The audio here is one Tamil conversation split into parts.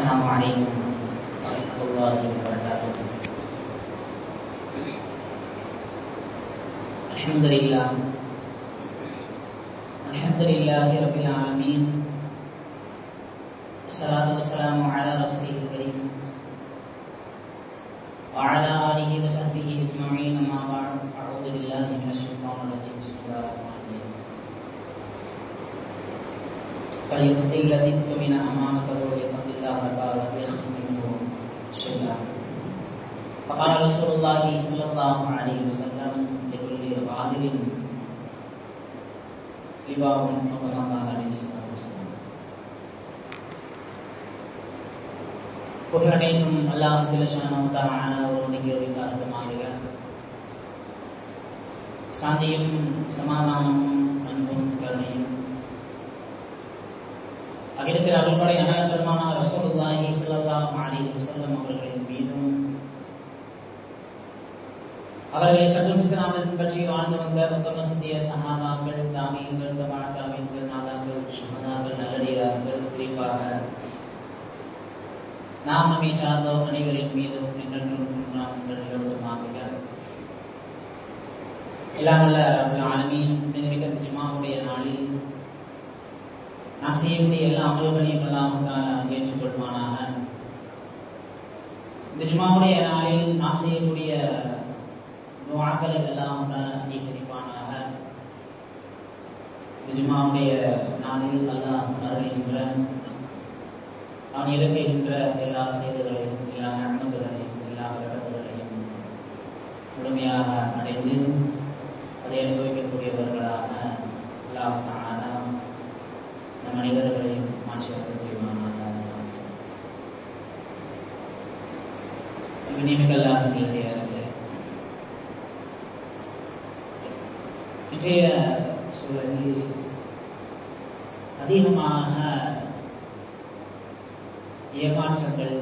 السلام عليكم ورحمة الله وبركاته الحمد لله الحمد لله رب Allah Muhammad Alaihi Wasallam. Kuhani tum Allah Jalla Shahnu Taala Orang Negeri Orang Taala Kemalaya. Sandiyum Samanam Anbun Kali. Akhirnya kita akan pergi anak Rasulullah Sallallahu Alaihi Wasallam Orang Negeri அவர்களை சற்றும் இஸ்லாமில் பற்றி வாழ்ந்து வந்த உத்தம சத்திய சஹாபாக்கள் தாமியங்கள் தபா தாமியங்கள் நாதாக்கள் சுமதாக்கள் நல்லடியார்கள் குறிப்பாக நாம் நம்மை சார்ந்தோர் அனைவரின் மீதும் என்றென்றும் நாம் உங்கள் நிகழ்வுமாக எல்லாம் வல்ல ரப்பல் நினைவிக்க ஜுமாவுடைய நாளில் நாம் செய்யக்கூடிய எல்லா அமல்களையும் எல்லாம் ஏற்றுக்கொள்வானாக. இந்த ஜுமாவுடைய நாளில் நாம் செய்யக்கூடிய துவாக்களை எல்லாம் அங்கீகரிப்பானாக? இந்த நாளில் அல்லாஹ் அருளுகின்ற அவன் இறக்குகின்ற எல்லா செய்திகளையும் எல்லா நன்மைகளையும் எல்லா விளக்கங்களையும் முழுமையாக அடைந்து அதை அனுபவிக்கக்கூடியவர்களாக அல்லாஹ் தானா நம் மனிதர்களையும் மாற்றியமைக்க முடியுமானாக நியமிக்கல்லாதவர்களுடைய இன்றைய சூழலில் அதிகமாக ஏமாற்றங்கள்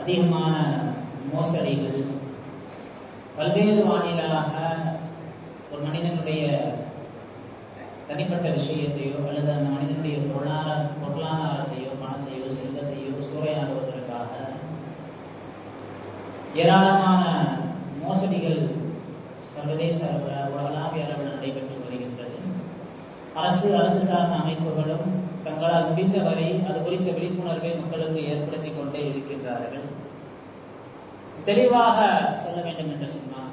அதிகமான மோசடிகள் பல்வேறு வானிலாக ஒரு மனிதனுடைய தனிப்பட்ட விஷயத்தையோ அல்லது அந்த மனிதனுடைய பொருளாதார பொருளாதாரத்தையோ பணத்தையோ செல்வத்தையோ சூறையாடுவதற்காக ஏராளமான அரசு அரசு சார்ந்த அமைப்புகளும் தங்களால் முடிந்தவரை அது குறித்த விழிப்புணர்வை மக்களுக்கு ஏற்படுத்தி கொண்டே இருக்கின்றார்கள். தெளிவாக சொல்ல வேண்டும் என்று சொன்னால்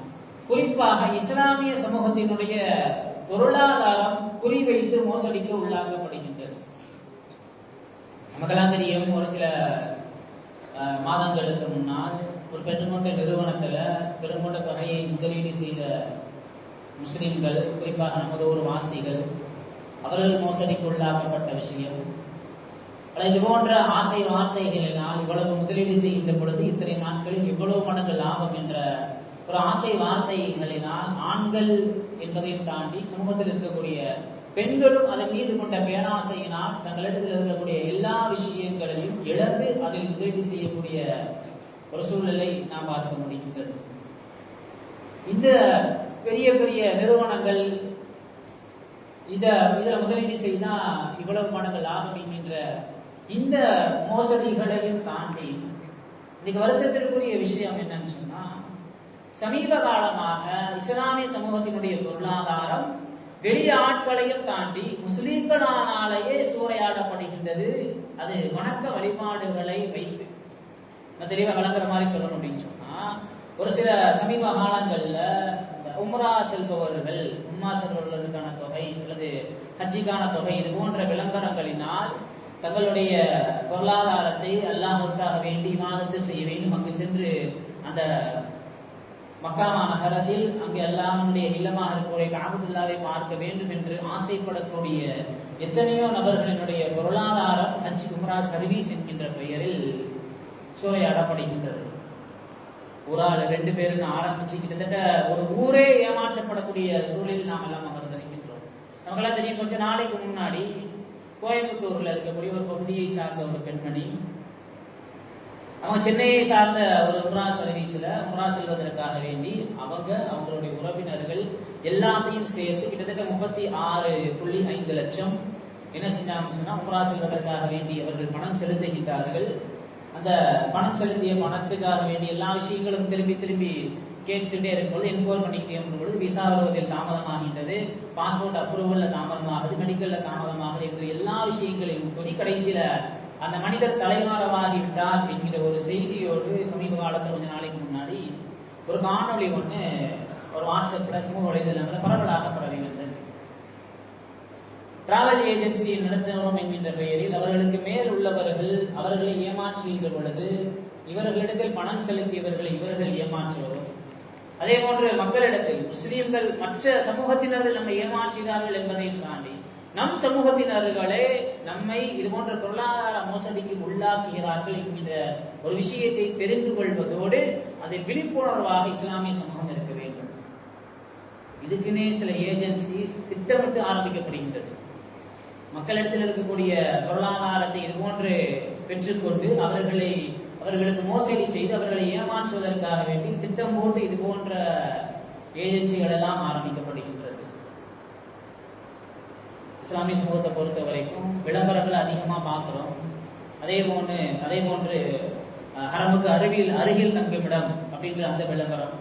குறிப்பாக இஸ்லாமிய சமூகத்தினுடைய பொருளாதாரம் குறிவைத்து மோசடிக்கு உள்ளாக்கப்படுகின்றது. நமக்கெல்லாம் தெரியும் ஒரு சில மாதங்களுக்கு முன்னால் ஒரு பெருங்கொண்ட நிறுவனத்துல பெருங்கொண்ட தொகையை முதலீடு செய்த முஸ்லிம்கள் குறிப்பாக நமது ஒரு வாசிகள் அவர்கள் மோசடிக்கு உள்ளாக்கப்பட்ட விஷயம். இது போன்ற ஆசை வார்த்தைகளினால் இவ்வளவு முதலீடு செய்கின்ற பொழுது இத்தனை நாட்களில் இவ்வளவு மடங்கு லாபம் என்ற ஒரு ஆசை வார்த்தைகளினால் ஆண்கள் என்பதையும் தாண்டி சமூகத்தில் இருக்கக்கூடிய பெண்களும் அதன் மீது கொண்ட பேராசையினால் தங்களிடத்தில் இருக்கக்கூடிய எல்லா விஷயங்களையும் இழந்து அதில் முதலீடு செய்யக்கூடிய ஒரு சூழ்நிலை நாம் பார்க்க முடிகின்றது. இந்த பெரிய பெரிய நிறுவனங்கள் இதை இதில் முதலீடு செய்தால் இவ்வளவு மடங்கு லாபம் என்கின்ற இந்த மோசடிகளையும் தாண்டி இன்னைக்கு வருத்தத்திற்குரிய விஷயம் என்னன்னு சொன்னால் சமீப காலமாக இஸ்லாமிய சமூகத்தினுடைய பொருளாதாரம் வெளி ஆட்களையும் தாண்டி முஸ்லீம்களானாலேயே சூறையாடப்படுகின்றது. அது வணக்க வழிபாடுகளை வைத்து. தெளிவாக விளங்குற மாதிரி சொல்லணும் அப்படின்னு சொன்னா ஒரு சில சமீப காலங்களில் உம்ரா செல்பவர்கள் உம்மா செல்பவர்களுக்கான தொகை அல்லது ஹஜ்ஜிக்கான தொகை இது போன்ற விளம்பரங்களினால் தங்களுடைய பொருளாதாரத்தை அல்லாஹுக்காக வேண்டி மாதத்து செய்ய வேண்டும். அங்கு சென்று அந்த மக்காமா நகரத்தில் அங்கு அல்லாஹனுடைய இல்லமாக இருக்கக்கூடிய காபத்துல்லாவை பார்க்க வேண்டும் என்று ஆசைப்படக்கூடிய எத்தனையோ நபர்களினுடைய பொருளாதாரம் ஹஜ் உம்ரா சர்வீஸ் என்கின்ற பெயரில் சூறையாடப்படுகின்றது. ஒரு ஆள் ரெண்டு பேருன்னு ஆரம்பிச்சு கிட்டத்தட்ட ஒரு ஊரே ஏமாற்றப்படக்கூடிய சூழலில் நாம் எல்லாம் அமர்ந்திருக்கின்றோம் நமக்கெல்லாம் தெரியும் கொஞ்ச நாளைக்கு முன்னாடி கோயம்புத்தூர்ல இருக்கக்கூடிய ஒரு பகுதியை சார்ந்த ஒரு பெண்மணி அவங்க சென்னையை சார்ந்த ஒரு உம்ரா சர்வீஸ்ல முரா செல்வதற்காக வேண்டி அவங்க அவங்களுடைய உறவினர்கள் எல்லாத்தையும் சேர்த்து கிட்டத்தட்ட முப்பத்தி ஆறு புள்ளி ஐந்து லட்சம் என்ன செஞ்சாங்க சொன்னா முரா செல்வதற்காக வேண்டி அவர்கள் பணம் செலுத்துகின்றார்கள். அந்த பணம் செலுத்திய பணத்துக்காக வேண்டிய எல்லா விஷயங்களும் திரும்பி திரும்பி கேட்டுட்டே இருக்கும்போது என்கொயர் பண்ணிக்கிட்டே இருக்கும்போது விசா வருவதில் தாமதமாகின்றது பாஸ்போர்ட் அப்ரூவல்ல தாமதமாகுது மெடிக்கல்ல தாமதமாகுது என்று எல்லா விஷயங்களையும் கூறி கடைசியில அந்த மனிதர் தலைமாறமாகிவிட்டார் என்கிற ஒரு செய்தியோடு சமீப காலத்தில் கொஞ்ச நாளைக்கு முன்னாடி ஒரு காணொளி ஒன்று ஒரு வாட்ஸ்அப்ல சமூக வலைதளங்களில் பரவலாக பரவி வந்தது டிராவல் ஏஜென்சி நடத்துகிறோம் என்கின்ற பெயரில் அவர்களுக்கு மேல் உள்ளவர்கள் அவர்களை ஏமாற்றுகின்ற பொழுது இவர்களிடத்தில் பணம் செலுத்தியவர்களை இவர்கள் ஏமாற்றுவதும் அதே போன்று மக்களிடத்தில் முஸ்லீம்கள் மற்ற சமூகத்தினர்கள் நம்மை ஏமாற்றினார்கள் என்பதை தாண்டி நம் சமூகத்தினர்களே நம்மை இது போன்ற பொருளாதார மோசடிக்கு உள்ளாக்குகிறார்கள் என்கிற ஒரு விஷயத்தை தெரிந்து கொள்வதோடு அதை விழிப்புணர்வாக இஸ்லாமிய சமூகம் இருக்க வேண்டும். இதுக்குன்னே சில ஏஜென்சிஸ் திட்டமிட்டு ஆரம்பிக்கப்படுகின்றது. மக்களிடத்தில் இருக்கக்கூடிய பொருளாதாரத்தை இது போன்று பெற்றுக்கொண்டு அவர்களை அவர்களுக்கு மோசடி செய்து அவர்களை ஏமாற்றுவதற்காக வேண்டி திட்டம் போட்டு இது போன்ற ஏஜென்சிகள் எல்லாம் ஆரம்பிக்கப்படுகின்றது. இஸ்லாமிய சமூகத்தை பொறுத்த வரைக்கும் விளம்பரங்களை அதிகமா பார்க்குறோம். அதே போன்று அதே போன்று அஹ், ஹரமுக்கு அருகில் அருகில் தங்குமிடம் அப்படிங்கிற அந்த விளம்பரம்.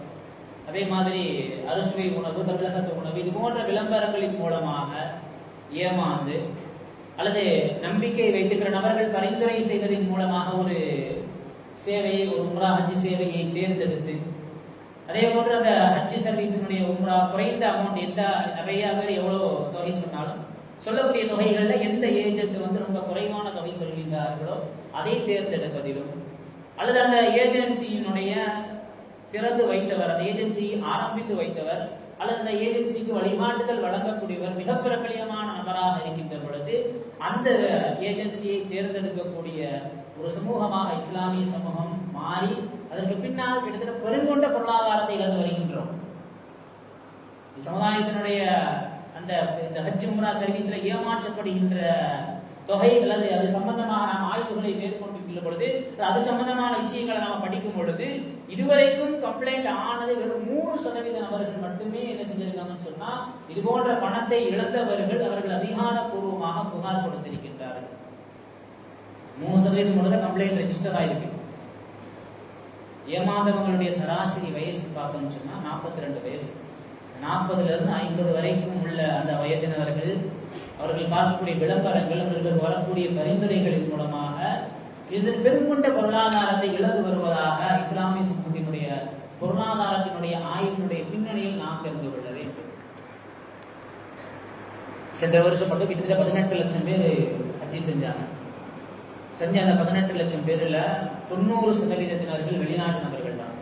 அதே மாதிரி அறுசுவை உணவு தமிழகத்து உணவு இது போன்ற விளம்பரங்களின் மூலமாக ஏமாந்து அல்லது நம்பிக்கை வைத்திருக்கிற நபர்கள் பரிந்துரை செய்வதன் மூலமாக ஒரு சேவையை ஒரு உம்ரா ஹஜ்ஜி சேவையை தேர்ந்தெடுத்து அதே போன்று அந்த ஹஜ்ஜி சர்வீஸினுடைய உம்ரா குறைந்த அமௌண்ட் எந்த நிறைய பேர் எவ்வளோ தொகை சொன்னாலும் சொல்லக்கூடிய தொகைகளில் எந்த ஏஜென்ட் வந்து ரொம்ப குறைவான தொகை சொல்கின்றார்களோ அதை தேர்ந்தெடுப்பதிலும் அல்லது அந்த ஏஜென்சியினுடைய திறந்து வைத்தவர் அந்த ஏஜென்சியை ஆரம்பித்து வைத்தவர் அல்லது அந்த ஏஜென்சிக்கு வழிகாட்டுதல் வழங்கக்கூடியவர் மிக பிரபலியமான நபராக இருக்கின்ற பொழுது அந்த ஏஜென்சியை தேர்ந்தெடுக்கக்கூடிய ஒரு சமூகமாக இஸ்லாமிய சமூகம் மாறி அதற்கு பின்னால் கிட்டத்தட்ட பெருங்கொண்ட பொருளாதாரத்தை இழந்து வருகின்றோம். சமுதாயத்தினுடைய அந்த இந்த ஹஜ் உம்ரா சர்வீஸ்ல ஏமாற்றப்படுகின்ற தொகை அல்லது அது சம்பந்தமாக நாம் ஆய்வுகளை மேற்கொண்டு பொழுது அது சம்பந்தமான விஷயங்களை நாம் படிக்கும் பொழுது இதுவரைக்கும் கம்ப்ளைண்ட் ஆனது வெறும் மூணு சதவீத நபர்கள் மட்டுமே என்ன செஞ்சிருக்காங்கன்னு சொன்னா இது போன்ற பணத்தை இழந்தவர்கள் அவர்கள் அதிகாரப்பூர்வமாக புகார் கொடுத்திருக்கின்றார்கள். மூணு சதவீதம் மட்டும் கம்ப்ளைண்ட் ரெஜிஸ்டர் ஆயிருக்கு. ஏமாந்தவங்களுடைய சராசரி வயசு பார்த்தோம்னு சொன்னா நாற்பத்தி ரெண்டு வயசு. நாற்பதுல இருந்து ஐம்பது வரைக்கும் உள்ள அந்த வயதினர்கள் அவர்கள் பார்க்கக்கூடிய விளம்பரங்கள் அவர்களுக்கு வரக்கூடிய பரிந்துரைகளின் மூலமாக இது பெருங்கொண்ட பொருளாதாரத்தை இழந்து வருவதாக இஸ்லாமிய சமூகத்தினுடைய பொருளாதாரத்தினுடைய ஆய்வினுடைய பின்னணியில் நாம் தெரிந்து கொள்ள வேண்டும். சென்ற வருஷம் மட்டும் கிட்டத்தட்ட பதினெட்டு லட்சம் பேர் ஹஜ்ஜி செஞ்சாங்க. செஞ்ச அந்த பதினெட்டு லட்சம் பேர்ல தொண்ணூறு சதவீதத்தினர்கள் வெளிநாட்டு நபர்கள் தான்.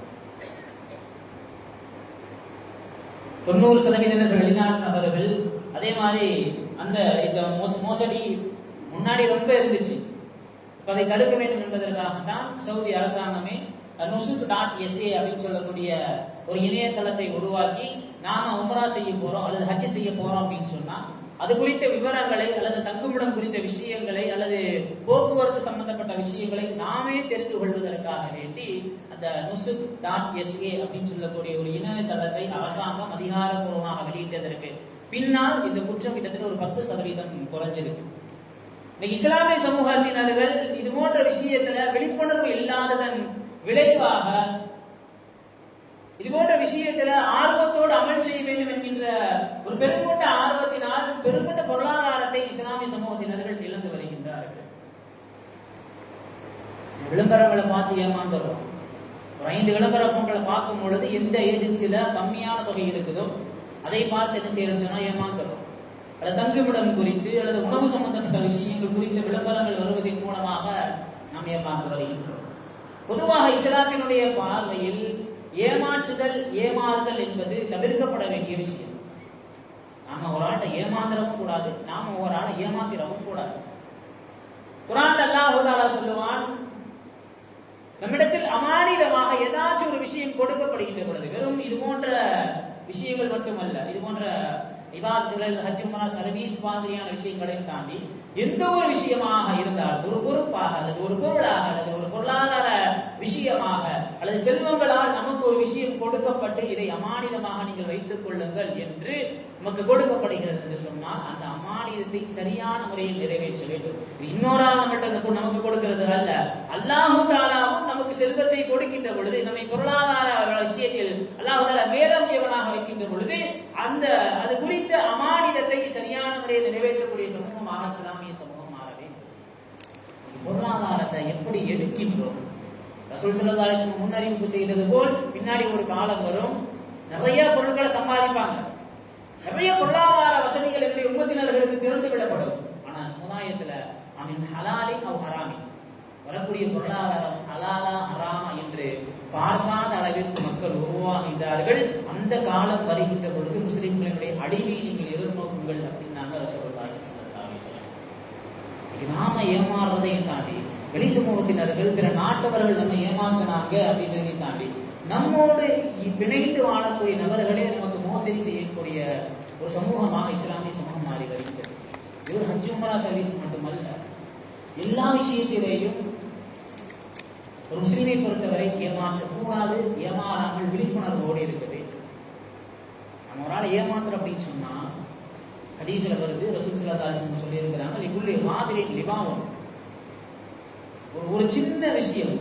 தொண்ணூறு சதவீதத்தினர் வெளிநாட்டு நபர்கள் அதே மாதிரி அந்த இந்த மோசடி முன்னாடி ரொம்ப இருந்துச்சு. அதை தடுக்க வேண்டும் என்பதற்காகத்தான் சவுதி அரசாங்கமே நுசுக் டாட் எஸ்ஏ அப்படின்னு சொல்லக்கூடிய ஒரு இணையதளத்தை உருவாக்கி நாம உமரா செய்ய போறோம் அல்லது ஹஜ் செய்ய போறோம் அப்படின்னு சொன்னா அது குறித்த விவரங்களை அல்லது தங்குமிடம் குறித்த விஷயங்களை அல்லது போக்குவரத்து சம்பந்தப்பட்ட விஷயங்களை நாமே தெரிந்து கொள்வதற்காக வேண்டி அந்த நுசுக் டாட் எஸ்ஏ அப்படின்னு சொல்லக்கூடிய ஒரு இணையதளத்தை அரசாங்கம் அதிகாரப்பூர்வமாக வெளியிட்டதற்கு பின்னால் இந்த குற்றம் கிட்டத்தட்ட ஒரு பத்து சதவீதம் குறைஞ்சிருக்கு. இந்த இஸ்லாமிய சமூகத்தினர்கள் இது போன்ற விஷயத்துல விழிப்புணர்வு இல்லாததன் விளைவாக இது போன்ற விஷயத்துல ஆர்வத்தோடு அமல் செய்ய வேண்டும் என்கின்ற ஒரு பெருங்கொண்ட ஆர்வத்தினால் பெருங்கொண்ட பொருளாதாரத்தை இஸ்லாமிய சமூகத்தினர்கள் இழந்து வருகின்றார்கள். விளம்பரங்களை பார்த்து ஏமாந்துடுறோம். ஒரு ஐந்து விளம்பரங்களை பார்க்கும் பொழுது எந்த ஏஜென்சியில கம்மியான தொகை இருக்குதோ அதை பார்த்து என்ன செய்யறோம்னு சொன்னா அல்லது தங்குமிடம் குறித்து அல்லது உணவு சம்பந்தப்பட்ட விஷயங்கள் குறித்த விளம்பரங்கள் வருவதன் மூலமாக நாம் ஏமாந்து வருகின்றோம். பொதுவாக இஸ்லாத்தினுடைய பார்வையில் ஏமாற்றுதல் ஏமாறுதல் என்பது தவிர்க்கப்பட வேண்டிய விஷயம். நாம ஒரு ஆளை ஏமாந்துடவும் கூடாது. நாம ஒரு ஆளை ஏமாத்திடவும் கூடாது. குரான் அல்லாஹ் சொல்லுவான் நம்மிடத்தில் அமானிதமாக ஏதாச்சும் ஒரு விஷயம் கொடுக்கப்படுகின்ற பொழுது வெறும் இது போன்ற விஷயங்கள் மட்டுமல்ல இது போன்ற இவாத்துகள் ஹஜ் உம்ரா சர்வீஸ் மாதிரியான விஷயங்களையும் தாண்டி எந்த ஒரு விஷயமாக இருந்தால் ஒரு பொறுப்பாக அல்லது ஒரு பொருளாக அல்லது ஒரு பொருளாதார விஷயமாக அல்லது செல்வங்களால் நமக்கு ஒரு விஷயம் கொடுக்கப்பட்டு இதை அமானிதமாக நீங்கள் வைத்துக் கொள்ளுங்கள் என்று நமக்கு கொடுக்கப்படுகிறது என்று சொன்னால் அந்த அமானிதத்தை சரியான முறையில் நிறைவேற்ற வேண்டும். இன்னொரு ஆள் நம்மகிட்ட நமக்கு கொடுக்கிறது அல்ல. அல்லாஹு தாலாவும் நமக்கு செல்வத்தை கொடுக்கின்ற பொழுது நம்மை பொருளாதார விஷயத்தில் அல்லாஹால வேதம் வேதமுயவனாக வைக்கின்ற பொழுது அந்த அது குறித்த அமானிதத்தை சரியான முறையில் நிறைவேற்றக்கூடிய சமூகமாக இஸ்லாமிய சமூகம் மாற வேண்டும். பொருளாதாரத்தை எப்படி எடுக்கின்றோம்? ரசூல் ஸல்லல்லாஹு முன்னறிவிப்பு செய்தது போல் பின்னாடி ஒரு காலம் வரும். நிறைய பொருட்களை சம்பாதிப்பாங்க. நிறைய பொருளாதார வசதிகள் என்னுடைய உம்மத்தினர்களுக்கு திறந்து விடப்படும். ஆனா சமுதாயத்துல அவன் ஹலாலி அவ் ஹராமி வரக்கூடிய பொருளாதாரம் ஹலாலா ஹராமா என்று பார்க்காத அளவிற்கு மக்கள் உருவாகின்றார்கள். அந்த காலம் வருகின்ற பொழுது முஸ்லிம்களுடைய அழிவை நீங்கள் எதிர்நோக்குங்கள் அப்படின்னாங்க நாம ஏமாறுறதையும் தாண்டி வெளி சமூகத்தினர்கள் பிற நாட்டவர்கள் நம்ம ஏமாத்தினாங்க அப்படின்றதையும் தாண்டி நம்மோடு பிணைந்து வாழக்கூடிய நபர்களே நமக்கு மோசடி செய்யக்கூடிய ஒரு சமூகமாக இஸ்லாமிய சமூகம் மாறி வருகிறது. இது ஹஜ் சர்வீஸ் மட்டுமல்ல. எல்லா விஷயத்திலேயும் ஒரு முஸ்லீமை பொறுத்தவரை ஏமாற்றக்கூடாது ஏமாறாமல் விழிப்புணர்வோடு இருக்க வேண்டும். நம்ம ஒரு ஆளை ஏமாத்துறோம் அப்படின்னு சொன்னா ஹதீஸ்ல வருது ரசூல் ஸல்லல்லாஹு சொல்லியிருக்கிறாங்க வஸல்லம் மாதிரி லிபாவும் ஒரு ஒரு சின்ன விஷயம்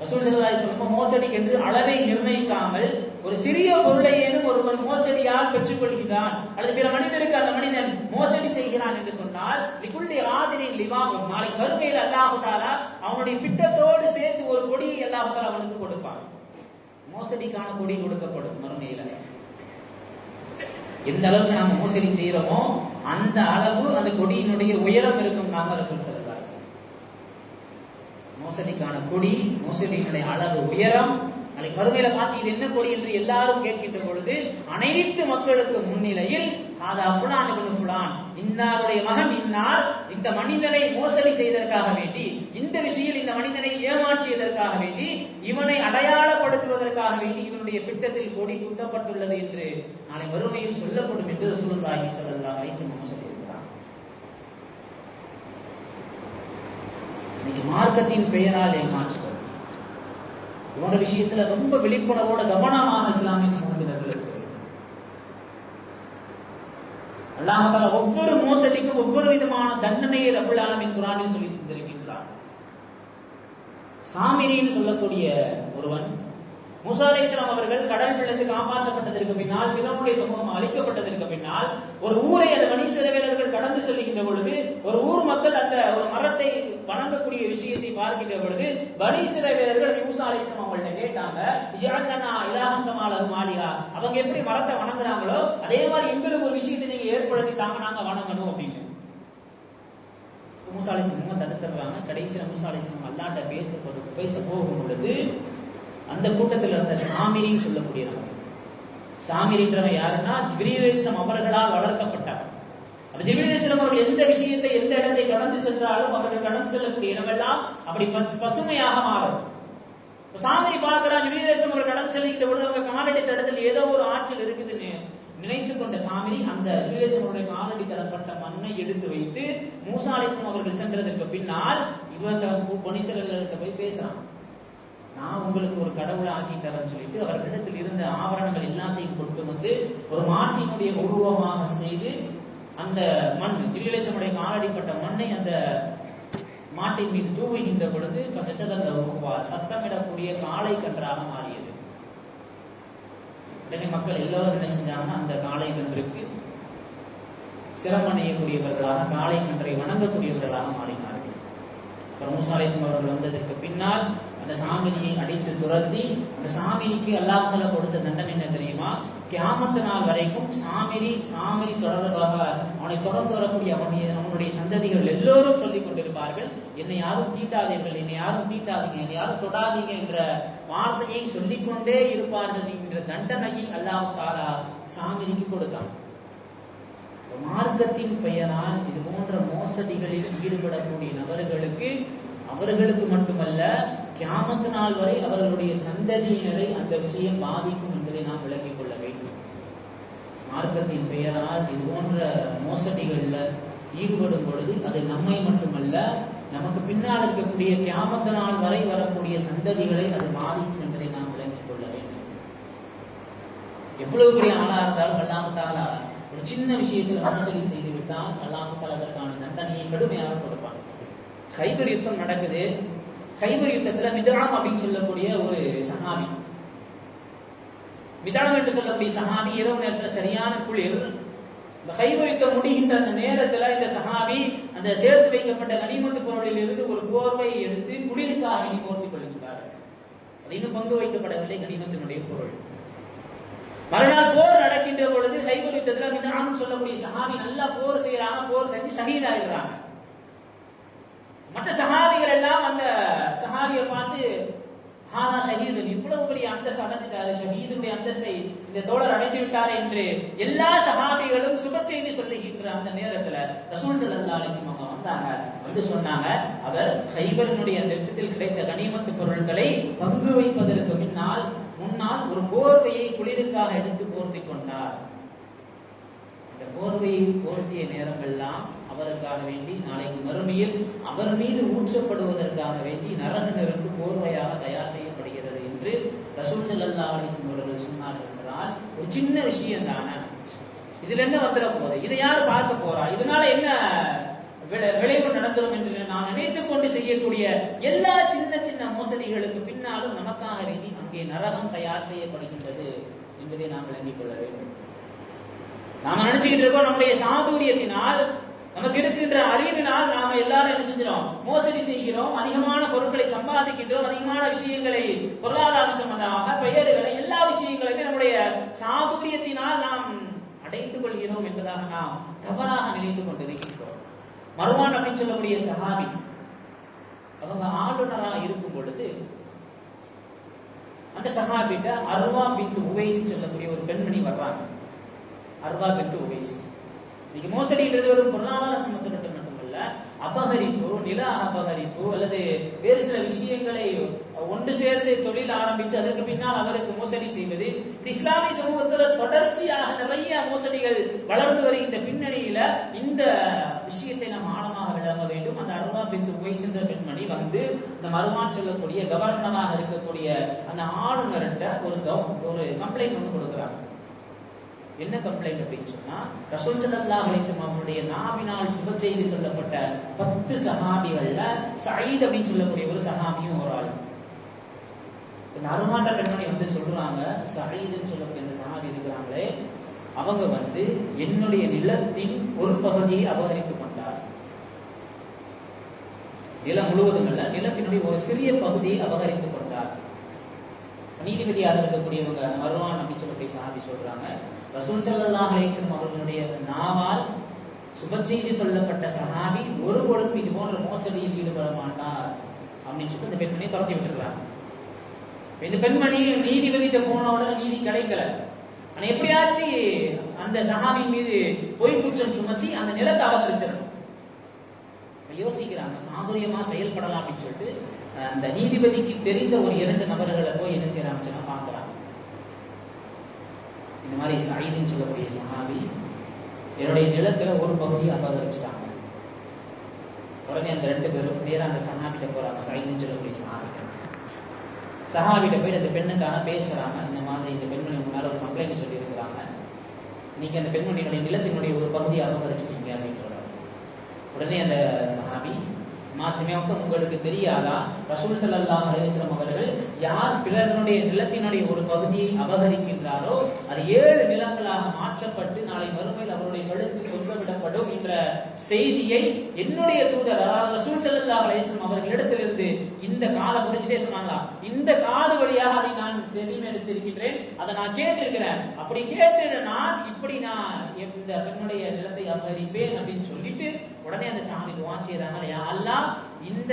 ரசூல் ஸல்லல்லாஹு ரொம்ப வஸல்லம் மோசடிக்கு என்று அளவை நிர்ணயிக்காமல் ஒரு சிறிய பொருளை ஏனும் ஒருவன் மோசடியால் பெற்றுக் கொள்கிறான் அல்லது பிற மனிதருக்கு அந்த மனிதன் மோசடி செய்கிறான் என்று சொன்னால் லிகுல்லி ஆதிரின் லிவாகும் நாளைக்கு வறுமையில் அல்லாஹு அவனுடைய பிட்டத்தோடு சேர்த்து ஒரு கொடியை அல்லாஹு அவனுக்கு கொடுப்பான். மோசடிக்கான கொடி கொடுக்கப்படும் மறுமையில எந்த அளவுக்கு நாம மோசடி செய்யறோமோ அந்த அளவு அந்த கொடியினுடைய உயரம் இருக்கும் நாம ரசூல் ஸல்லல்லாஹு மோசடிக்கான கொடி மோசடியினுடைய அளவு உயரம் நாளைக்கு மறுமையில பார்த்து இது என்ன கொடி என்று எல்லாரும் கேட்கின்ற பொழுது அனைத்து மக்களுக்கு முன்னிலையில் அது அஃபுலான் ஃபுலான். இன்னாருடைய மகன் இன்னார். இந்த மனிதனை மோசடி செய்ததற்காக வேண்டி இந்த விஷயில் இந்த மனிதனை ஏமாற்றியதற்காக வேண்டி இவனை அடையாளப்படுத்துவதற்காக வேண்டி இவனுடைய பிட்டத்தில் கொடி குத்தப்பட்டுள்ளது என்று நாளை மறுமையில் சொல்லப்படும் என்று ரசூலுல்லாஹி ஸல்லல்லாஹு அலைஹி வஸல்லம் சொல்லியிருக்கிறார். இன்னைக்கு மார்க்கத்தின் பெயரால் ஏமாற்று இவனோட விஷயத்துல ரொம்ப விழிப்புணர்வோட கவனமான இஸ்லாமிய சமூகத்தினர்கள் அல்லாஹால ஒவ்வொரு மோசடிக்கும் ஒவ்வொரு விதமான தண்டனையை ரபுல் ஆலமின் குரானில் சொல்லி தந்திருக்கின்றான். சாமிரின்னு சொல்லக்கூடிய ஒருவன் மூசா அலைஹிஸ்ஸலாம் அவர்கள் கடல் விழுந்து காப்பாற்றப்பட்டதற்கு பின்னால் பிறனுடைய சமூகம் அழிக்கப்பட்டதற்கு பின்னால் ஒரு ஊரை அந்த மணி சிறவேலர்கள் கடந்து செல்கின்ற பொழுது ஒரு ஊர் மக்கள் அந்த ஒரு மரத்தை வணங்கக்கூடிய விஷயத்தை பார்க்கின்ற பொழுது பனி சிறவேலர்கள் மூசா அலைஹிஸ்ஸலாம் அவங்கள்ட்ட கேட்டாங்க ஜாலனா இலாஹம் கமாலஹு மாலிகா? அவங்க எப்படி மரத்தை வணங்குறாங்களோ அதே மாதிரி எங்களுக்கு ஒரு விஷயத்தை நீங்க ஏற்படுத்தி தாங்க நாங்க வணங்கணும் அப்படின்னு. மூசா அலைஹிஸ்ஸலாம் தடுத்துறாங்க கடைசியில் மூசா அலைஹிஸ்ஸலாம் அல்லாட்ட பேச பேச போகும் பொழுது அந்த கூட்டத்தில் இருந்த சாமிரின்னு சொல்லக்கூடியவங்க சாமிரின்றவன் யாருன்னா ஜிபிரிவேசம் அவர்களால் வளர்க்கப்பட்டார் அப்ப ஜிபிரிவேசம் அவர்கள் எந்த விஷயத்தை எந்த இடத்தை கடந்து சென்றாலும் அவர்கள் கடந்து செல்லக்கூடிய இடமெல்லாம் அப்படி பசுமையாக மாறும். இப்ப சாமிரி பார்க்கிறா ஜிபிரிவேசம் அவர்கள் கடந்து செல்கின்ற பொழுது அவங்க காலடி தடத்தில் ஏதோ ஒரு ஆற்றல் இருக்குதுன்னு நினைத்து கொண்ட சாமிரி அந்த ஜிபிரிவேசம் அவருடைய காலடி தரப்பட்ட மண்ணை எடுத்து வைத்து மூசாலிசம் அவர்கள் சென்றதற்கு பின்னால் இவர் பொனிசலர்கள்ட்ட போய் பேசுறான். நான் உங்களுக்கு ஒரு கடவுளை ஆக்கி தரேன்னு சொல்லிட்டு அவர்களிடத்தில் இருந்த ஆவரணங்கள் எல்லாத்தையும் கொண்டு வந்து ஒரு மாட்டினுடைய உருவமாக செய்து அந்த மண் ஜில்லேசனுடைய காலடிப்பட்ட மண்ணை அந்த மாட்டின் மீது தூவுகின்ற பொழுது ஃபசசதந்த உருவா சத்தமிடக்கூடிய காளை கன்றாக மாறியது. உடனே மக்கள் எல்லோரும் என்ன செஞ்சாங்கன்னா அந்த காளை கன்றுக்கு சிரமணியக்கூடியவர்களாக காளை கன்றை வணங்கக்கூடியவர்களாக மாறினார்கள். அப்புறம் மூசாலேசம் அவர்கள் வந்ததற்கு பின்னால் அந்த சாமினியை அடித்து துரத்தி அந்த சாமினிக்கு அல்லாஹால கொடுத்த தண்டனை என்ன தெரியுமா? கியாமத்து நாள் வரைக்கும் சாமிரி சாமிரி தொடர்பாக அவனை தொடர்ந்து வரக்கூடிய அவனுடைய அவனுடைய சந்ததிகள் எல்லோரும் சொல்லிக் கொண்டிருப்பார்கள். என்னை யாரும் தீட்டாதீர்கள் என்னை யாரும் தீட்டாதீங்க என்னை யாரும் தொடாதீங்க என்ற வார்த்தையை சொல்லிக்கொண்டே இருப்பார்கள் என்ற தண்டனையை அல்லாஹ் தாலா சாமிரிக்கு கொடுத்தான். மார்க்கத்தின் பெயரால் இது போன்ற மோசடிகளில் ஈடுபடக்கூடிய நபர்களுக்கு அவர்களுக்கு மட்டுமல்ல கியாமத்து நாள் வரை அவர்களுடைய சந்ததியினரை அந்த விஷயம் பாதிக்கும் என்பதை நாம் விளங்கிக் கொள்ள வேண்டும். மார்க்கத்தின் பெயரால் இது போன்ற மோசடிகள்ல ஈடுபடும் பொழுது அது நம்மை மட்டுமல்ல நமக்கு பின்னால் இருக்கக்கூடிய கியாமத்து நாள் வரை வரக்கூடிய சந்ததிகளை அது பாதிக்கும் என்பதை நாம் விளங்கிக் கொள்ள வேண்டும். எவ்வளவு பெரிய ஆளா இருந்தாலும் அல்லாமத்தால ஒரு சின்ன விஷயத்தில் மோசடி செய்துவிட்டால் அல்லாமத்தால் அதற்கான தண்டனையை கடுமையாக கொடுப்பாங்க. ஹைபர் யுத்தம் நடக்குது. கைபர் யுத்தத்துல மிதாம் அப்படின்னு சொல்லக்கூடிய ஒரு சஹாபி. மிதாம் என்று சொல்லக்கூடிய சஹாபி இரவு நேரத்துல சரியான குளிர். இந்த ஹைபர் யுத்தம் முடிகின்ற அந்த நேரத்துல இந்த சஹாபி அந்த சேர்த்து வைக்கப்பட்ட கனிமத்து பொருளில் இருந்து ஒரு போர்வையை எடுத்து குளிருக்காக இனி போர்த்தி கொள்கின்றார். அது இன்னும் பங்கு வைக்கப்படவில்லை கனிமத்தினுடைய பொருள். மறுநாள் போர் நடக்கின்ற பொழுது கைபர் யுத்தத்துல மிதாம் சொல்லக்கூடிய சஹாபி நல்லா போர் செய்யறாங்க போர் செஞ்சு சகிதாகிறாங்க மற்ற சஹாபிகள் எல்லாம் அந்த சஹாபியை பார்த்து ஹாதா ஷஹீதன். இவ்வளவு பெரிய அந்தஸ்து அடைஞ்சிட்டாரு ஷஹீதுடைய அந்தஸ்தை இந்த தோழர் அடைந்து விட்டார் என்று எல்லா சஹாபிகளும் சுப செய்தி சொல்லுகின்ற அந்த நேரத்துல ரசூல் சல்லா அலைஹி அவங்க வந்தாங்க. வந்து சொன்னாங்க அவர் ஹைபரினுடைய அந்த யுத்தத்தில் கிடைத்த கனிமத்து பொருட்களை பங்கு வைப்பதற்கு முன்னால் முன்னால் ஒரு போர்வையை குளிருக்காக எடுத்து போர்த்தி கொண்டார். இந்த போர்வையை போர்த்திய நேரமெல்லாம் அவருக்காக வேண்டி நாளைக்கு மறுமையில் அவர் மீது ஊற்றப்படுவதற்காக வேண்டி நரக நெருப்பு போர்வையாக தயார் செய்யப்படுகிறது என்று ரசூல் செல்லல்லா அலைஹி அவர்கள் சொன்னார்கள் என்றால் ஒரு சின்ன விஷயம் தானே. இதுல என்ன வந்துட போகுது? இதை யார் பார்க்க போறா? இதனால என்ன விளை- விளைவு நடத்தணும் என்று நாம் நினைத்துக் கொண்டு செய்யக்கூடிய எல்லா சின்ன சின்ன மோசடிகளுக்கு பின்னாலும் நமக்காக வேண்டி அங்கே நரகம் தயார் செய்யப்படுகின்றது என்பதை நாம் விளங்கிக் கொள்ள வேண்டும். நாம நினைச்சுக்கிட்டு இருக்கோம் நம்முடைய சாதுரியத்தினால் நமக்கு இருக்கின்ற அறிவினால் நாம எல்லாரும் என்ன செஞ்சிடும் மோசடி செய்கிறோம். அதிகமான பொருட்களை சம்பாதிக்கின்றோம். அதிகமான விஷயங்களை பொருளாதார சம்பந்தமாக பெயர்களை எல்லா விஷயங்களையுமே நம்முடைய சாதுரியத்தினால் நாம் அடைந்து கொள்கிறோம் என்பதாக நாம் தவறாக நினைத்துக் கொண்டிருக்கின்றோம். மருவான் அப்படின்னு சொல்லக்கூடிய சகாபி அவங்க ஆளுநராக இருக்கும் பொழுது அந்த சகாபிட்ட அருவா பித்து உவைஸ் சொல்லக்கூடிய ஒரு பெண்மணி வர்றாங்க. அர்வா பித்து உவைஸ். இன்னைக்கு மோசடின்றது ஒரு பொருளாதார சம்பந்தப்பட்ட மட்டுமல்ல அபகரிப்பு நில அபகரிப்பு அல்லது வேறு சில விஷயங்களை ஒன்று சேர்ந்து தொழில் ஆரம்பித்து அதற்கு பின்னால் அவருக்கு மோசடி செய்வது. இஸ்லாமிய சமூகத்துல தொடர்ச்சியாக நிறைய மோசடிகள் வளர்ந்து வருகின்ற பின்னணியில இந்த விஷயத்தை நாம் ஆழமாக விளங்க வேண்டும். அந்த அருணா பிந்து போய் சென்ற பெண்மணி வந்து இந்த மருமான் சொல்லக்கூடிய கவர்னராக இருக்கக்கூடிய அந்த ஆளுநர்கிட்ட ஒரு ஒரு கம்ப்ளைண்ட் ஒன்று கொடுக்குறாங்க. என்ன கம்ப்ளைண்ட் அப்படின்னு சொன்னா ரசூல் சல்லா அலிசம் அவருடைய நாவினால் சுப செய்தி சொல்லப்பட்ட பத்து சஹாபிகள்ல சயீத் அப்படின்னு சொல்லக்கூடிய ஒரு சஹாபியும் ஒரு ஆள் இந்த அருமாண்ட பெண்மணி வந்து சொல்றாங்க சயீதுன்னு சொல்லக்கூடிய இந்த சஹாபி இருக்கிறாங்களே அவங்க வந்து என்னுடைய நிலத்தின் ஒரு பகுதியை அபகரித்துக் கொண்டார். நிலம் முழுவதும் அல்ல நிலத்தினுடைய ஒரு சிறிய பகுதியை அபகரித்துக் கொண்டார். நீதிபதியாக இருக்கக்கூடியவங்க மருவான் அப்படின்னு சொல்லக்கூடிய சஹாபி சொல்றாங்க ரசூல் ஸல்லல்லாஹு அவர்களுடைய நாவால் சுபச்செய்தி சொல்லப்பட்ட சஹாபி ஒரு பொழுதும் இது போன்ற மோசடியில் ஈடுபட மாட்டார் அப்படின்னு சொல்லி இந்த பெண்மணியை துரத்தி விட்டுருக்கிறாங்க. இந்த பெண்மணி நீதிபதிட்ட போன உடனே நீதி கிடைக்கல. ஆனா எப்படியாச்சு அந்த சஹாபின் மீது பொய் குற்றம் சுமத்தி அந்த நிலத்தை அவதரிச்சிடணும் யோசிக்கிறாங்க சாதுரியமா செயல்படலாம் அப்படின்னு சொல்லிட்டு அந்த நீதிபதிக்கு தெரிந்த ஒரு இரண்டு நபர்களை போய் என்ன செய்யறாங்க? சொன்னா பாக்குறாங்க இந்த மாதிரி சாயின்னு சொல்லக்கூடிய சஹாபி என்னுடைய நிலத்துல ஒரு பகுதியை அபகரிச்சிட்டாங்க உடனே அந்த ரெண்டு பேரும் நேராக அந்த சஹாபிட்ட போறாங்க சாயின்னு சொல்லக்கூடிய சஹாபி சஹாபிட்ட போய் அந்த பெண்ணுக்காக பேசுறாங்க இந்த மாதிரி இந்த பெண்மணி மேல ஒரு கம்ப்ளைண்ட் சொல்லி இருக்கிறாங்க நீங்க அந்த பெண்மணியினுடைய நிலத்தினுடைய ஒரு பகுதியை அபகரிச்சிட்டீங்க அப்படின்னு சொல்றாங்க உடனே அந்த சஹாபி மாசமேவத்தம் உங்களுக்கு தெரியாதா? ரசூல் சல்லா அலைஹி அவர்கள் யார் பிறருடைய நிலத்தினுடைய ஒரு பகுதியை அபகரிக்கின்றாரோ அது ஏழு நிலங்களாக மாற்றப்பட்டு நாளை மறுமையில் அவருடைய கழுத்து சொல்லவிடப்படும் விடப்படும் என்ற செய்தியை என்னுடைய தூதர் அதாவது ரசூல் சல்லா அலைஹி அவர்களிடத்திலிருந்து இந்த காலை முடிச்சுட்டே சொன்னாங்களா இந்த காது வழியாக அதை நான் செவிமெடுத்திருக்கின்றேன் அதை நான் கேட்டிருக்கிறேன். அப்படி கேட்டு நான் இப்படி நான் இந்த பெண்ணுடைய நிலத்தை அபகரிப்பேன் அப்படின்னு சொல்லிட்டு உடனே அந்த சாமி துவா செய்யறாங்க யா இந்த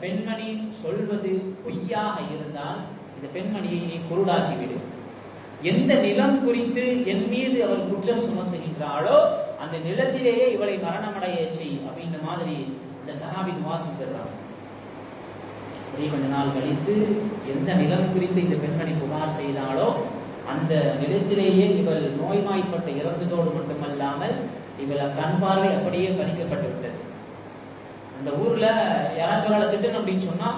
பெண்மணி சொல்வது பொய்யாக இருந்தால் இந்த பெண்மணியை நீ குருடாக்கிவிடு எந்த நிலம் குறித்து என் மீது அவர் குற்றம் சுமத்துகின்றாளோ அந்த நிலத்திலேயே இவளை மரணமடைய செய் அப்படின்ற மாதிரி இந்த சஹாபி துவா செஞ்சிடறாங்க. கொஞ்ச நாள் கழித்து எந்த நிலம் குறித்து இந்த பெண்மணி புகார் செய்தாலோ அந்த நிலத்திலேயே இவள் நோய்வாய்ப்பட்ட இறந்ததோடு மட்டுமல்லாமல் இவள கண் பார்வை அப்படியே பறிக்கப்பட்டு விட்டது அந்த ஊர்ல யாராச்சும் அவளை திட்டணும் அப்படின்னு சொன்னா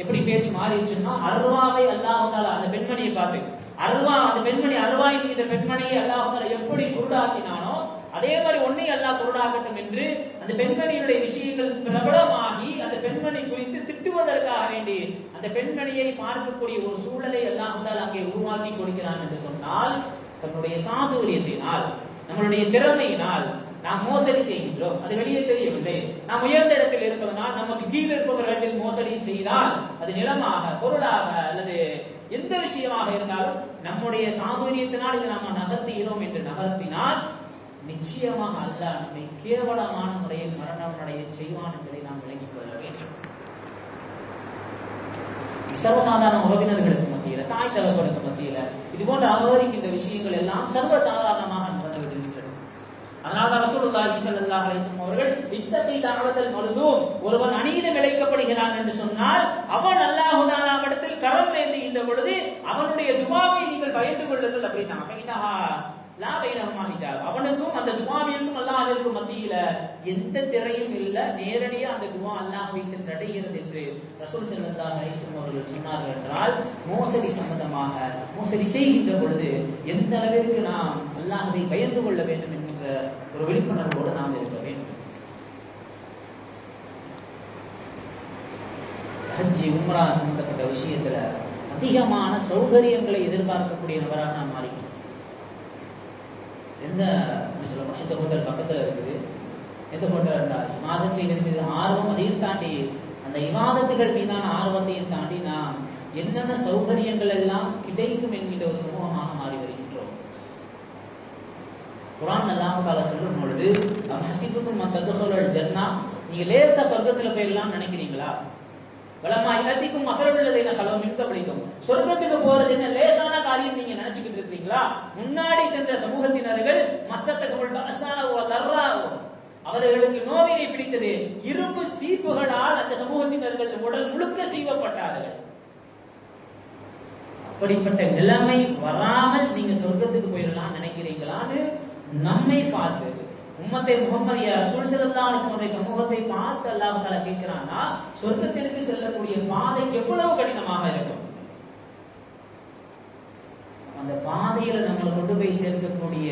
எப்படி பேச்சு மாறிடுச்சுன்னா அருவாவை அல்லாஹால அந்த பெண்மணியை பார்த்து அருவா அந்த பெண்மணி அருவா என்கிற பெண்மணியை அல்லாஹால எப்படி குருடாக்கினானோ அதே மாதிரி ஒன்னை அல்லா குருடாக்கட்டும் என்று அந்த பெண்மணியினுடைய விஷயங்கள் பிரபலமாகி அந்த பெண்மணி குறித்து திட்டுவதற்காக வேண்டி அந்த பெண்மணியை பார்க்கக்கூடிய ஒரு சூழலை அல்லாஹால அங்கே உருவாக்கி கொடுக்கிறான் என்று சொன்னால் தன்னுடைய சாதுரியத்தினால் நம்மளுடைய திறமையினால் நாம் மோசடி செய்கின்றோம். அது வெளியே தெரியவில்லை. நாம் உயர்ந்த இடத்தில் இருப்பதனால் நமக்கு கீழே இருப்பவர்களில் மோசடி செய்தால் அது நிலமாக பொருளாக அல்லது எந்த விஷயமாக இருந்தாலும் நம்முடைய சாதுரியத்தினால் இதை நாம் நகர்த்துகிறோம் என்று நகர்த்தினால் நிச்சயமாக அல்ல நம்மை கேவலமான முறையில் மரணம் அடைய செய்வான் என்பதை நாம் விளங்கிக் கொள்ள வேண்டும். சர்வசாதாரண உறவினர்களுக்கு மத்தியில தாய் தகவலுக்கு மத்தியில இது போன்ற அபகரிக்கின்ற விஷயங்கள் எல்லாம் சர்வசாதாரணமாக அதனால்தான் ரசூலுல்லாஹி ஸல்லல்லாஹு அலைஹி வஸல்லம் அவர்கள் இத்தகை தஅவத்தல் மருதூம் ஒருவன் அநீதம் இழைக்கப்படுகிறான் என்று சொன்னால் அவன் அல்லாஹ் தஆலாவிடத்தில் கரம் ஏந்துகின்ற பொழுது அவனுடைய துவாவை நீங்கள் பயந்து கொள்ளுங்கள் அப்படின்னா ஃபைனஹா லா பைனஹுமா ஹிஜாப். அவனுக்கும் அந்த துவாவிற்கும் அல்லாஹ்விற்கும் மத்தியில எந்த திரையும் இல்ல. நேரடியா அந்த துவா அல்லாஹ்வை சென்றடைகிறது என்று ரசூல் ஸல்லல்லாஹு அலைஹி வஸல்லம் அவர்கள் சொன்னார்கள் என்றால் மோசடி சம்பந்தமாக மோசடி செய்கின்ற பொழுது எந்த அளவிற்கு நாம் அல்லாஹ்வை பயந்து கொள்ள வேண்டும் என்ற ஒரு விழிப்புணர்வோடு நாம் இருக்க வேண்டும். ஹஜ்ஜி உம்ரா சம்பந்தப்பட்ட விஷயத்துல அதிகமான சௌகரியங்களை எதிர்பார்க்கக்கூடிய நபராக நாம் மாறிக்கணும். எந்த சொல்லணும் எந்த ஹோட்டல் பக்கத்துல இருக்குது எந்த ஹோட்டல் இருந்தால் இமாதம் செய்வதன் மீது ஆர்வம் அதையும் தாண்டி அந்த இமாதத்துகள் மீதான ஆர்வத்தையும் தாண்டி நாம் என்னென்ன சௌகரியங்கள் எல்லாம் கிடைக்கும் என்கின்ற ஒரு சமூகமாக குரான் அல்லாஹ் தால சொல்லும் பொழுது ஹசிபுக்கும் ததுகோல் ஜன்னா நீங்க லேசா சொர்க்கத்துல போயிடலாம் நினைக்கிறீங்களா? வளமா இனத்திக்கும் மகரவுள்ளதை நான் செலவு மின்க பிடிக்கும் சொர்க்கத்துக்கு போறது என்ன லேசான காரியம் நீங்க நினைச்சுக்கிட்டு இருக்கீங்களா முன்னாடி சென்ற சமூகத்தினர்கள் மசத்தகமுள் பசாவோ லர்ராவோ அவர்களுக்கு நோவினை பிடித்தது. இரும்பு சீப்புகளால் அந்த சமூகத்தினர்கள் உடல் முழுக்க சீவப்பட்டார்கள். அப்படிப்பட்ட நிலைமை வராமல் நீங்க சொர்க்கத்துக்கு போயிடலாம் நினைக்கிறீங்களான்னு நம்மை பார்த்து உம்மத்தை முகமதிய ரசூல் ஸல்லல்லாஹு சமூகத்தை பார்த்து அல்லாஹ் தஆலா கேட்கிறானா சொர்க்கத்திற்கு செல்லக்கூடிய பாதை எவ்வளவு கடினமாக இருக்கும்? அந்த பாதையில நம்மளை கொண்டு போய் சேர்க்கக்கூடிய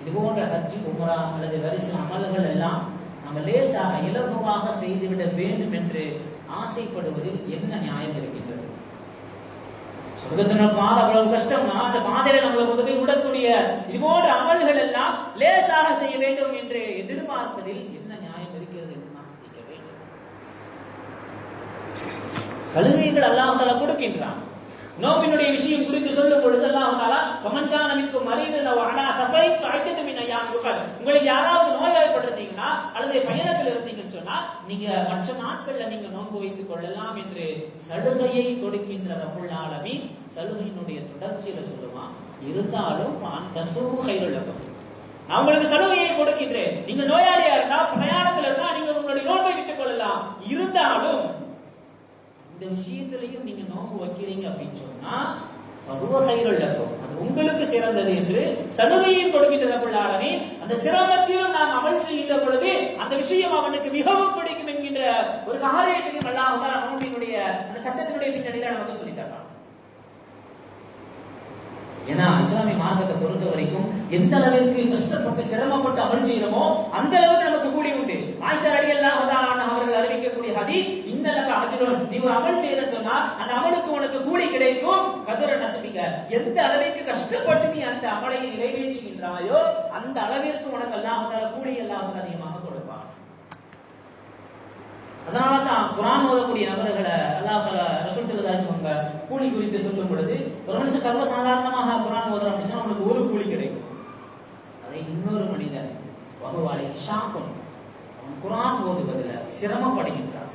இது போன்ற ஹஜ் குமரா அல்லது வரிசை அமல்கள் எல்லாம் நம்ம லேசாக இலகுவாக செய்துவிட வேண்டும் என்று ஆசைப்படுவதில் என்ன நியாயம் இருக்கிறது? சொர்க்கத்தின பாதை அவ்வளவு கஷ்டம்னா அந்த பாதையில நம்மளை கொண்டு போய் விடக்கூடிய இது போன்ற அமல்கள் எல்லாம் லேசாக செய்ய வேண்டும் என்று எதிர்பார்ப்பதில் என்ன நியாயம் இருக்கிறது என்று நாம் சிந்திக்க வேண்டும். சலுகைகள் அல்லாஹ் கொடுக்கின்றான். நோவினுடைய விஷயம் குறித்து சொல்லும் பொழுது அல்லாஹ் தாலா கமன்கான மிக்கும் மரிதன அனா சஃபை அழைத்தது மின் ஐயா உங்களுக்கு யாராவது நோய் சொன்னா அல்லது பயணத்தில் இருந்தீங்கன்னு சொன்னா நீங்க மற்ற நாட்கள்ல நீங்க நோன்பு வைத்துக் கொள்ளலாம் என்று சலுகையை கொடுக்கின்ற ரபுல் சலுகையினுடைய தொடர்ச்சியில சொல்லுவான். இருந்தாலும் பான் அவங்களுக்கு நான் உங்களுக்கு சலுகையை கொடுக்கின்றேன். நீங்க நோயாளியா இருந்தா பிரயாணத்துல இருந்தா நீங்க உங்களுடைய நோன்பை விட்டுக் கொள்ளலாம். இருந்தாலும் இந்த விஷயத்திலையும் நீங்க நோன்பு வைக்கிறீங்க அப்படின்னு சொன்னா பருவகைகள் இருக்கும் உங்களுக்கு சிறந்தது என்று சலுகையை கொடுக்கின்ற அந்த சிரமத்திலும் நாம் அமல் செய்கின்ற பொழுது அந்த விஷயம் அவனுக்கு மிகவும் பிடிக்கும் என்கின்ற ஒரு காரியத்தையும் அல்லாஹ் நோன்பினுடைய அந்த சட்டத்தினுடைய பின்னணியில நமக்கு சொல்லி தரலாம் ஏன்னா இஸ்லாமிய மார்க்கத்தை பொறுத்த வரைக்கும் எந்த அளவிற்கு கஷ்டப்பட்டு சிரமப்பட்டு அமல் செய்யணுமோ அந்த அளவுக்கு நமக்கு கூலி உண்டு. ஆயிஷா அலி அல்லாஹ் அவர்கள் அறிவிக்கக்கூடிய ஹதீஸ் இந்த அஜுரன் நீ ஒரு அமல் செய்யறன்னு சொன்னா அந்த அமலுக்கு உனக்கு கூலி கிடைக்கும். கதிர நசபிக்க எந்த அளவிற்கு கஷ்டப்பட்டு நீ அந்த அமலை நிறைவேற்றுகின்றாயோ அந்த அளவிற்கு உனக்கு அல்லாஹ் கூலி அல்லாஹ் அதிகமாக கொடுப்பான். அதனால தான் குரான் ஓதக்கூடிய நபர்களை அல்லாஹ் ரசூல் ஸல்லல்லாஹு அவங்க கூலி குறித்து சொல்லும் பொழுது ஒரு மனுஷன் சர்வ சாதாரணமாக குரான் ஓதுறான் அப்படின்னா அவனுக்கு ஒரு கூலி கிடைக்கும். அதை இன்னொரு மனிதன் வகுவாலை ஷாக்கும் அவன் குரான் ஓதுவதில் சிரமப்படுகின்றான்.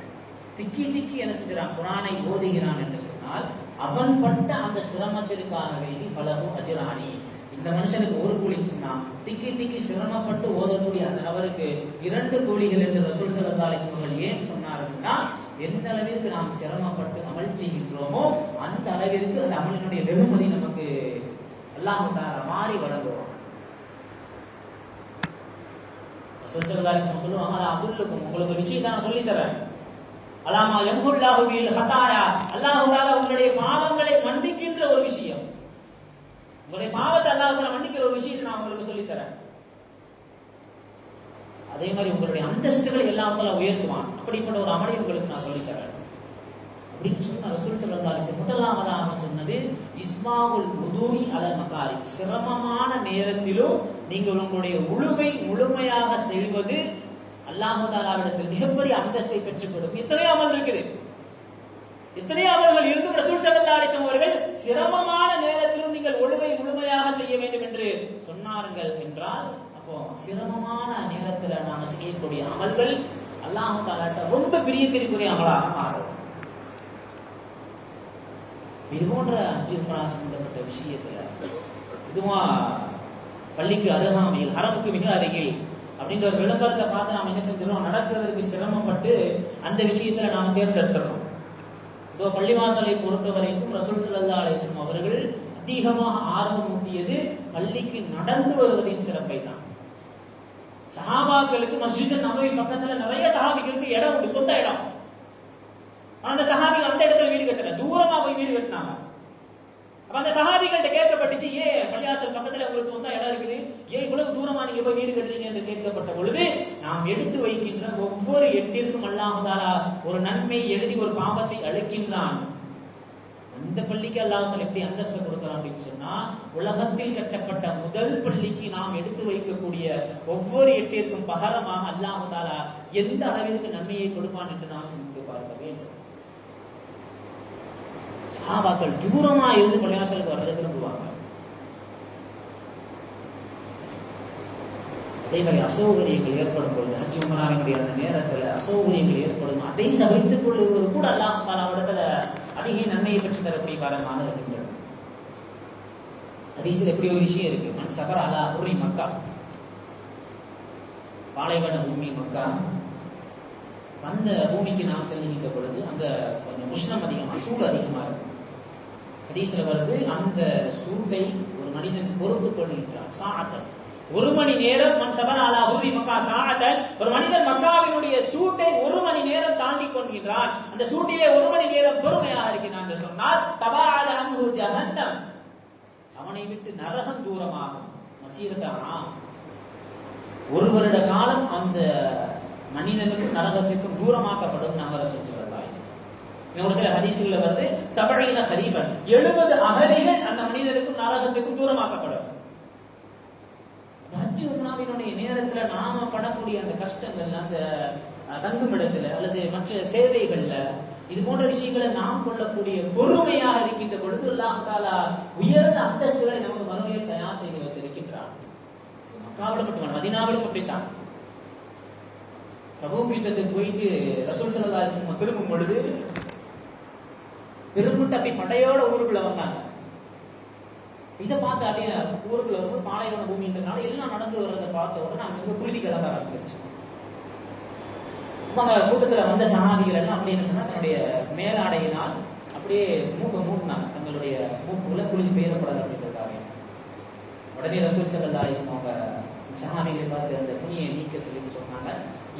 திக்கி திக்கி என்ன செஞ்சான் குரானை ஓதுகிறான் என்று சொன்னால் அவன் பட்ட அந்த சிரமத்திற்காக வேண்டி பலரும் அஜிராணி இந்த மனுஷனுக்கு ஒரு கூலி சொன்னா திக்கி திக்கி சிரமப்பட்டு ஓதக்கூடிய அந்த நபருக்கு இரண்டு கூலிகள் என்று ரசூல் சல்லா அலிஸ்மர்கள் ஏன் அப்படின்னா எந்த அளவிற்கு நாம் சிரமப்பட்டு அமல் செய்கின்றோமோ அந்த அளவிற்கு அந்த அமலினுடைய வெகுமதி நமக்கு அல்லாஹ் தாரா மாறி வழங்குவான். சொல்லுவாங்க சொல்லுவாங்க அதுல்லுக்கும் உங்களுக்கு விஷயத்தை நான் சொல்லி தரேன். அலாமா எம்ஹுல்லாஹு ஹதாயா அல்லாஹ் உங்களுடைய பாவங்களை மன்னிக்கின்ற ஒரு விஷயம். உங்களுடைய பாவத்தை அல்லாஹ் மன்னிக்கிற ஒரு விஷயத்தை நான் உங்களுக்கு சொல்லி தரேன். அதே மாதிரி உங்களுடைய அந்தஸ்துகளை எல்லாம் உயர்த்துவான். அப்படிப்பட்ட ஒரு அமலை உங்களுக்கு நான் சொல்லித்தரேன் அப்படின்னு சொன்ன ரசூல் சல்லல்லாஹு முதலாவதாக சொன்னது இஸ்மாவுல் உதூமி அல மகாரி சிரமமான நேரத்திலும் நீங்கள் உங்களுடைய முழுமை முழுமையாக செய்வது அல்லாஹாலாவிடத்தில் மிகப்பெரிய அந்தஸ்தை பெற்றுக் கொடுக்கும் எத்தனை அமல் இருக்குது. எத்தனை அமல்கள் இருந்து ரசூல் சல்லல்லாஹு அவர்கள் சிரமமான நேரத்திலும் நீங்கள் ஒழுவை முழுமையாக செய்ய வேண்டும் என்று சொன்னார்கள் என்றால் அப்போ சிரமமான நேரத்துல நாம செய்யக்கூடிய அமல்கள் அல்லாஹு தாலாட்ட ரொம்ப பிரியத்திற்குரிய அமலாக மாறும். இது போன்ற அஞ்சு சம்பந்தப்பட்ட விஷயத்துல இதுவா பள்ளிக்கு அருகாமையில் அரபுக்கு மிக அருகில் அப்படின்ற ஒரு விளம்பரத்தை பார்த்து நாம் என்ன செஞ்சிடும் நடக்கிறதுக்கு சிரமப்பட்டு அந்த விஷயத்துல நாம் தேர்ந்தெடுத்துறோம் இப்போ பள்ளிவாசலை பொறுத்த வரைக்கும் ரசூல் சல்லா அலிஸ்லம் அவர்கள் அதிகமாக ஆர்வம் ஊட்டியது பள்ளிக்கு நடந்து வருவதின் சிறப்பை தான். சஹாபாக்களுக்கு மஸ்ஜித் நபவி பக்கத்துல நிறைய சஹாபிகளுக்கு இடம் உண்டு சொந்த இடம். அந்த சஹாபிகள் அந்த இடத்துல வீடு கட்டல. தூரமா போய் வீடு கட்டினாங்க. அப்ப அந்த சஹாபிகள்ட்ட கேட்கப்பட்டுச்சு ஏன் பள்ளியாசல் பக்கத்துல உங்களுக்கு சொந்த இடம் இருக்குது. ஏன் இவ்வளவு தூரமா நீங்க போய் வீடு கட்டுறீங்க? என்று கேட்கப்பட்ட பொழுது நாம் எடுத்து வைக்கின்ற ஒவ்வொரு எட்டிற்கும் அல்லாமதாலா ஒரு நன்மை எழுதி ஒரு பாவத்தை அழைக்கின்றான். அந்த பள்ளிக்கு அல்லாமல் எப்படி அந்தஸ்து கொடுக்கலாம் அப்படின்னு சொன்னா உலகத்தில் கட்டப்பட்ட முதல் பள்ளிக்கு நாம் எடுத்து வைக்கக்கூடிய ஒவ்வொரு எட்டிற்கும் பகரமாக அல்லாமதாலா எந்த அளவிற்கு நன்மையை கொடுப்பான் என்று நாம் சிந்தித்து பார்க்க வேண்டும். சஹாபாக்கள் தூரமா இருந்து பள்ளிவாசலுக்கு வர விரும்புவாங்க. அதே மாதிரி அசௌகரியங்கள் ஏற்படும் பொழுது ஹஜ் உமராவினுடைய அந்த நேரத்துல அசௌகரியங்கள் ஏற்படும். அதை சகித்துக் கொள்ளுவது கூட அல்லாம் இடத்துல அதிக நன்மையை பெற்று தரக்கூடிய காலமாக இருக்கின்றது. ஹதீஸில் எப்படி ஒரு விஷயம் இருக்கு? மண் சபர் அலா உரி மக்கா. பாலைவன பூமி மக்கா. அந்த பூமிக்கு நாம் செல்லுகின்ற பொழுது அந்த கொஞ்சம் உஷ்ணம் அதிகமாக சூடு அதிகமாக இருக்கும். ஹதீஸ்ல வருது அந்த சூட்டை ஒரு மனிதன் பொறுத்து கொள்கின்றான். சாத்தன் ஒரு மணி நேரம் மண் சபனாலா உருவி மக்கா ஒரு மனிதன் மக்காவினுடைய சூட்டை ஒரு மணி நேரம் தாண்டி கொள்கின்றான். அந்த சூட்டிலே ஒரு மணி நேரம் பொறுமையாக இருக்கிறான் என்று சொன்னால் தபால அன்பு ஜஹன்னம். அவனை விட்டு நரகம் தூரமாகும். மசீரத்தானா ஒரு வருட காலம் அந்த மனிதனுக்கும் நரகத்திற்கும் தூரமாக்கப்படும் நகர சொல்லுகிறாய் ஒரு சில ஹதீசுல வருது சபழையின ஹரீபன் எழுபது அகதிகள் அந்த மனிதனுக்கும் நரகத்திற்கும் தூரமாக்கப்படும். ஹஜ்ஜு உம்ராவினுடைய நேரத்துல நாம படக்கூடிய அந்த கஷ்டங்கள் அந்த தங்குமிடத்துல அல்லது மற்ற சேவைகள்ல இது போன்ற விஷயங்களை நாம் கொள்ளக்கூடிய பொறுமையாக இருக்கின்ற பொழுது அல்லாஹாலா உயர்ந்த அந்தஸ்துகளை நமக்கு மறுமையில் தயார் செய்து வைத்திருக்கின்றார் மக்காவிலும் மட்டுமல்ல மதினாவிலும் அப்படித்தான். தபூக் யுத்தத்துக்கு போயிட்டு ரசூல் சல்லா திரும்பும் பொழுது திரும்பிட்டு அப்படி படையோட ஊருக்குள்ள வந்தாங்க. இதை பார்த்து அப்படியே ஊருக்குள்ள வந்து பாலைவன பூமின்றதுனால எல்லாம் நடந்து வர்றதை பார்த்த உடனே அங்க குருதி கிளம்ப ஆரம்பிச்சிருச்சு. அந்த கூட்டத்துல வந்த சகாபிகள் எல்லாம் அப்படி என்ன சொன்னா தன்னுடைய மேலாடையினால் அப்படியே மூக்க மூட்டினாங்க தங்களுடைய மூக்குல குருதி பெயரப்படாது அப்படின்றதுக்காக. உடனே ரசூல் சல்லா அலிஸ்லம் அவங்க சகாமிகளை பார்த்து அந்த துணியை நீக்க சொல்லிட்டு சொன்னாங்க.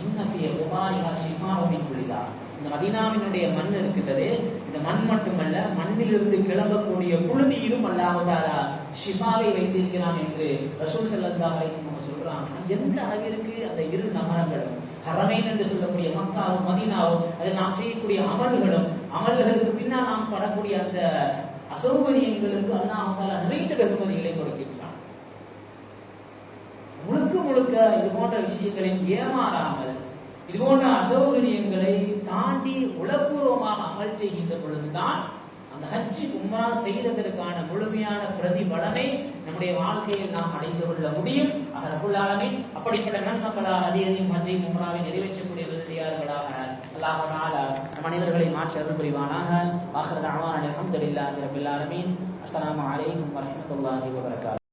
இன்னசிய உபாரிகா ஷிஃபாவின் குளிதா இந்த மதினாவினுடைய மண் இருக்கின்றது. இந்த மண் மட்டுமல்ல மண்ணிலிருந்து கிளம்பக்கூடிய புழுதியிலும் அல்லாமதாரா ஷிஃபாவை வைத்திருக்கிறான் என்று ரசூல் சல்லா அலிஸ்லம் சொல்றான் எந்த அளவிற்கு அந்த இரு நகரங்களும் ஹரமைன் என்று சொல்லக்கூடிய மக்காவும் மதினாவும் அது நாம் செய்யக்கூடிய அமல்களும் அமல்களுக்கு பின்னால் நாம் படக்கூடிய அந்த அசௌகரியங்களுக்கு அல்லாஹால நிறைந்த வெகுமதிகளை கொடுக்கின்றான். முழுக்க இது போன்ற விஷயங்களில் ஏமாறாமல் இது போன்ற அசௌகரியங்களை தாண்டி உளப்பூர்வமாக அமல் செய்கின்ற பொழுதுதான் அந்த ஹஜ்ஜி உம்ரா செய்ததற்கான முழுமையான பிரதிபலனை நம்முடைய வாழ்க்கையில் நாம் அடைந்து கொள்ள முடியும் அகரப்புள்ளாலமின் அப்படிப்பட்ட நன்மக்களாக அதிகம் ஹஜ்ஜை உம்ராவை நிறைவேற்றக்கூடிய விருதியார்களாக அல்லாஹ் மனிதர்களை மாற்றி அருள் புரிவானாக. ஆகிறது அவான் அலமதுல்லாஹி ரபில் ஆலமீன். அஸ்ஸலாமு அலைக்கும் வரஹ்மத்துல்லாஹி வபரகாத்துஹு